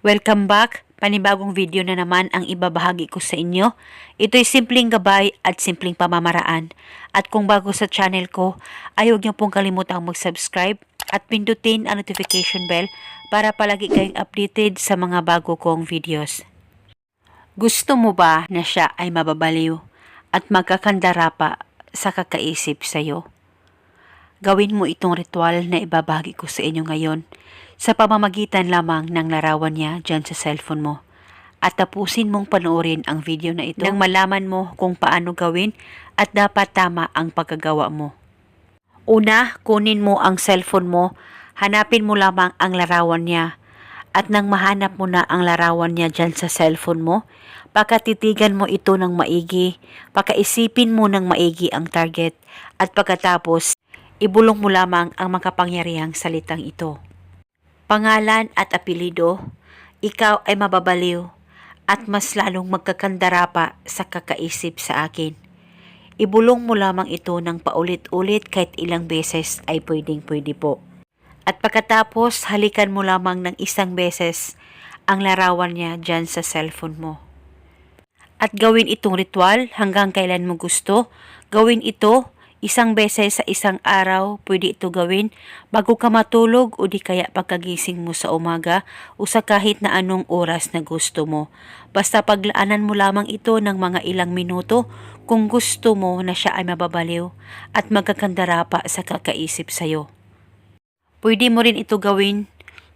Welcome back! Panibagong video na naman ang ibabahagi ko sa inyo. Ito'y simpleng gabay at simpleng pamamaraan. At kung bago sa channel ko, ay huwag niyo pong kalimutang mag-subscribe at pindutin ang notification bell para palagi kayong updated sa mga bago kong videos. Gusto mo ba na siya ay mababaliw at magkakandara pa sa kakaisip sa'yo? Gawin mo itong ritual na ibabahagi ko sa inyo ngayon sa pamamagitan lamang ng larawan niya dyan sa cellphone mo. At tapusin mong panoorin ang video na ito nang malaman mo kung paano gawin at dapat tama ang pagkagawa mo. Una, kunin mo ang cellphone mo, hanapin mo lamang ang larawan niya. At nang mahanap mo na ang larawan niya dyan sa cellphone mo, pakatitigan mo ito ng maigi, pakaisipin mo ng maigi ang target, at pagkatapos, ibulong mo lamang ang makapangyarihang salitang ito. Pangalan at apelido, ikaw ay mababaliw at mas lalong magkakandara pa sa kakaisip sa akin. Ibulong mo lamang ito ng paulit-ulit kahit ilang beses ay pwedeng pwede po. At pagkatapos, halikan mo lamang ng isang beses ang larawan niya dyan sa cellphone mo. At gawin itong ritual hanggang kailan mo gusto. Gawin ito isang beses sa isang araw. Pwede ito gawin bago ka matulog o di kaya pagkagising mo sa umaga o sa kahit na anong oras na gusto mo. Basta paglaanan mo lamang ito ng mga ilang minuto kung gusto mo na siya ay mababaliw at magkakandara pa sa kakaisip sa'yo. Pwede mo rin ito gawin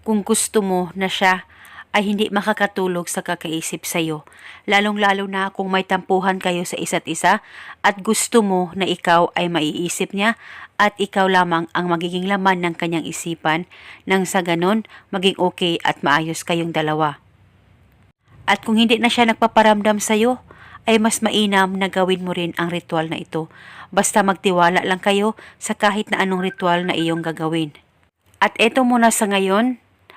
kung gusto mo na siya ay hindi makakatulog sa kakaisip sa'yo, lalong-lalo na kung may tampuhan kayo sa isa't isa at gusto mo na ikaw ay maiisip niya at ikaw lamang ang magiging laman ng kanyang isipan nang sa ganon maging okay at maayos kayong dalawa. At kung hindi na siya nagpaparamdam sa'yo, ay mas mainam na gawin mo rin ang ritual na ito. Basta magtiwala lang kayo sa kahit na anong ritual na iyong gagawin. At eto muna sa ngayon.